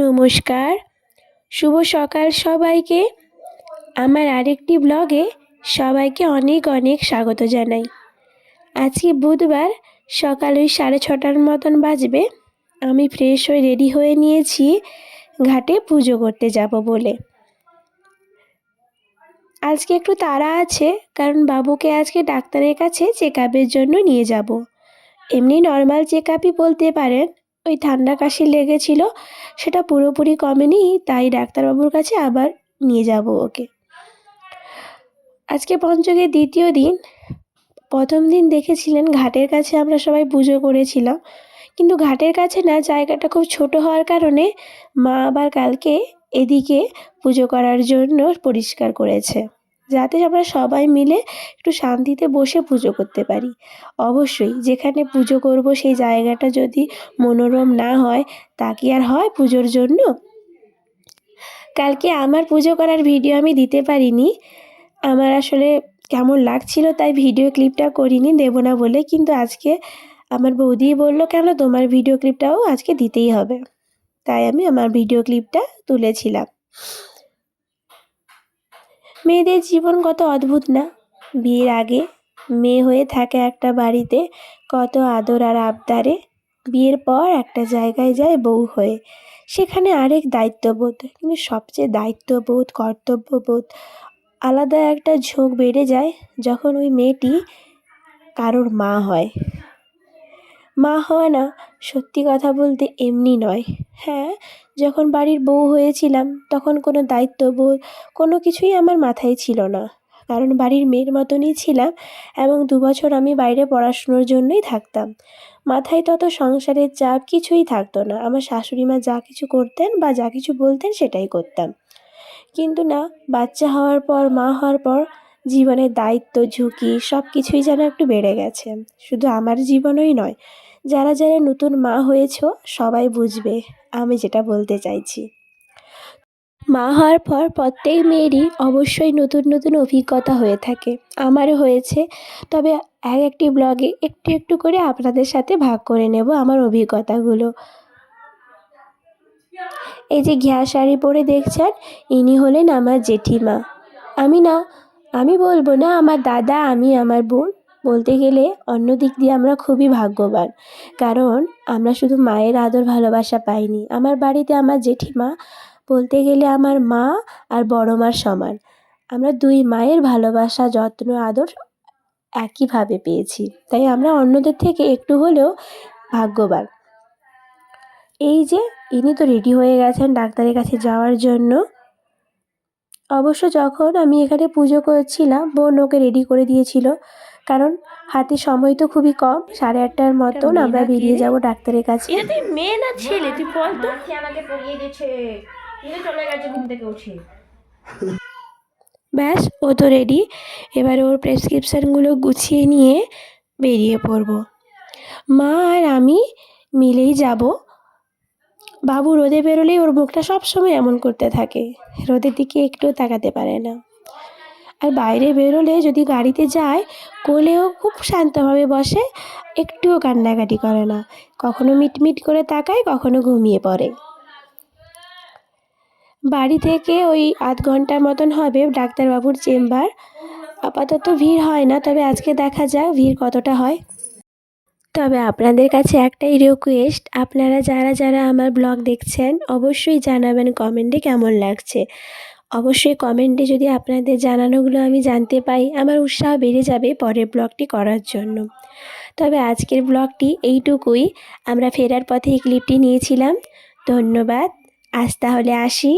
নমস্কার। শুভ সকাল সবাইকে। আমার আরেকটি ব্লগে সবাইকে অনেক অনেক স্বাগত জানাই। আজকে বুধবার সকাল ওই সাড়ে ছটার মতন বাজবে। আমি ফ্রেশ হয়ে রেডি হয়ে নিয়েছি, ঘাটে পুজো করতে যাব বলে। আজকে একটু তাড়া আছে, কারণ বাবুকে আজকে ডাক্তারের কাছে চেক জন্য নিয়ে যাব। এমনি নর্মাল চেক বলতে পারেন ওই ঠান্ডা কাশি লেগেছিল, সেটা পুরোপুরি কমেনি, তাই ডাক্তারবাবুর কাছে আবার নিয়ে যাব ওকে। আজকে পঞ্চকের দ্বিতীয় দিন, প্রথম দিন দেখেছিলেন ঘাটের কাছে আমরা সবাই পুজো করেছিলাম, কিন্তু ঘাটের কাছে না, জায়গাটা খুব ছোট হওয়ার কারণে মা আবার কালকে এদিকে পুজো করার জন্য পরিষ্কার করেছে। যাতে আমরা সবাই মিলে একটু শান্তিতে বসে পুজো করতে পারি। অবশ্যই যেখানে পুজো করব সেই জায়গাটা যদি মনোরম না হয়, তা কি আর হয় পুজোর জন্য? কালকে আমার পুজো করার ভিডিও আমি দিতে পারিনি। আমার আসলে কেমন লাগছিল তাই ভিডিও ক্লিপটা করিনি, দেব না বলে। কিন্তু আজকে আমার বৌদি বলল, কেন তোমার ভিডিও ক্লিপটাও আজকে দিতেই হবে? তাই আমি আমার ভিডিও ক্লিপটা তুলেছিলাম। মেয়েদের জীবন কত অদ্ভুত না? বিয়ের আগে মেয়ে হয়ে থাকে একটা বাড়িতে, কত আদর আর আবদারে। বিয়ের পর একটা জায়গায় যায় বউ হয়ে। সেখানে আরেক দায়িত্ববোধ, কিন্তু সবচেয়ে দায়িত্ববোধ, কর্তব্যবোধ, আলাদা একটা ঝোঁক বেড়ে যায় যখন ওই মেয়েটি কারোর মা হয়। মা হওয়া না, সত্যি কথা বলতে এমনি নয়। হ্যাঁ যখন বাড়ির বউ হয়েছিলাম, তখন কোনো দায়িত্ববোধ, কোনো কিছুই আমার মাথায় ছিল না। কারণ বাড়ির মেয়ের মতনই ছিলাম এবং দু বছর আমি বাইরে পড়াশুনোর জন্যই থাকতাম। মাথায় তত সংসারের চাপ কিছুই থাকতো না। আমার শাশুড়ি মা যা কিছু করতেন বা যা কিছু বলতেন সেটাই করতাম। কিন্তু না, বাচ্চা হওয়ার পর, মা হওয়ার পর জীবনের দায়িত্ব, ঝুঁকি সব কিছুই যেন একটু বেড়ে গেছে। শুধু আমার জীবনই নয় যারা যারা নতুন মা হয়েছ, সবাই বুঝবে, আমি যেটা বলতে চাইছি। মা হওয়ার পর প্রত্যেক মেয়েরই অবশ্যই নতুন নতুন অভিজ্ঞতা হয়ে থাকে। আমারও হয়েছে, তবে এক একটি ব্লগে একটু একটু করে আপনাদের সাথে ভাগ করে নেব আমার অভিজ্ঞতাগুলো। এই যে ঘিয়া শাড়ি পরে দেখছেন, ইনি হলেন আমার জেঠিমা। আমি না, আমি বলব না, আমার দাদা, আমি আমার বোন। বলতে গেলে অন্য দিক দিয়ে আমরা খুবই ভাগ্যবান। কারণ আমরা শুধু মায়ের আদর ভালোবাসা পাইনি, আমার বাড়িতে আমার জেঠিমা, বলতে গেলে আমার মা আর বড় মার সমান। আমরা দুই মায়ের ভালোবাসা, যত্ন, আদর একইভাবে পেয়েছি। তাই আমরা অন্যদের থেকে একটু হলেও ভাগ্যবান। এই যে, ইনি তো রেডি হয়ে গেছেন ডাক্তারের কাছে যাওয়ার জন্য। অবশ্য যখন আমি এখানে পুজো করছিলাম, বোন ওকে রেডি করে দিয়েছিল। কারণ হাতে সময় তো খুবই কম সাড়ে আটটার মতন আমরা বেরিয়ে যাব ডাক্তারের কাছে। এটা তুই মেয়ে না ছেলে? তুই বল তো। আমাকে দিচ্ছে কিন্তু চলে গেছে ঘুম থেকে উঠে। ব্যাস ও তো রেডি এবার ওর প্রেসক্রিপশানগুলো গুছিয়ে নিয়ে বেরিয়ে পড়ব। মা আর আমি মিলেই যাব। বাবু রোদে বেরোলেই ওর মুখটা সবসময় এমন করতে থাকে। রোদের দিকে একটুও তাকাতে পারে না। আর বাইরে বেরোলে যদি গাড়িতে যায়, কোলেও খুব শান্তভাবে বসে, একটুও কান্নাকাটি করে না। কখনো মিটমিট করে তাকায়, কখনো ঘুমিয়ে পড়ে। বাড়ি থেকে ওই আধ ঘণ্টার মতন হবে ডাক্তারবাবুর চেম্বার। আপাতত ভিড় হয় না, তবে আজকে দেখা যাক ভিড় কতটা হয়। তবে আপনাদের কাছে একটাই রিকোয়েস্ট আপনারা যারা যারা আমার ব্লগ দেখছেন, অবশ্যই জানাবেন কমেন্টে কেমন লাগছে। অবশ্যই কমেন্টে যদি আপনাদের জানানোগুলো আমি জানতে পাই, আমার উৎসাহ বেড়ে যাবে পরের ব্লগটি করার জন্য। তবে আজকের ব্লগটি এইটুকুই। আমরা ফেরার পথে এই ক্লিপটি নিয়েছিলাম। ধন্যবাদ। আজ তাহলে আসি।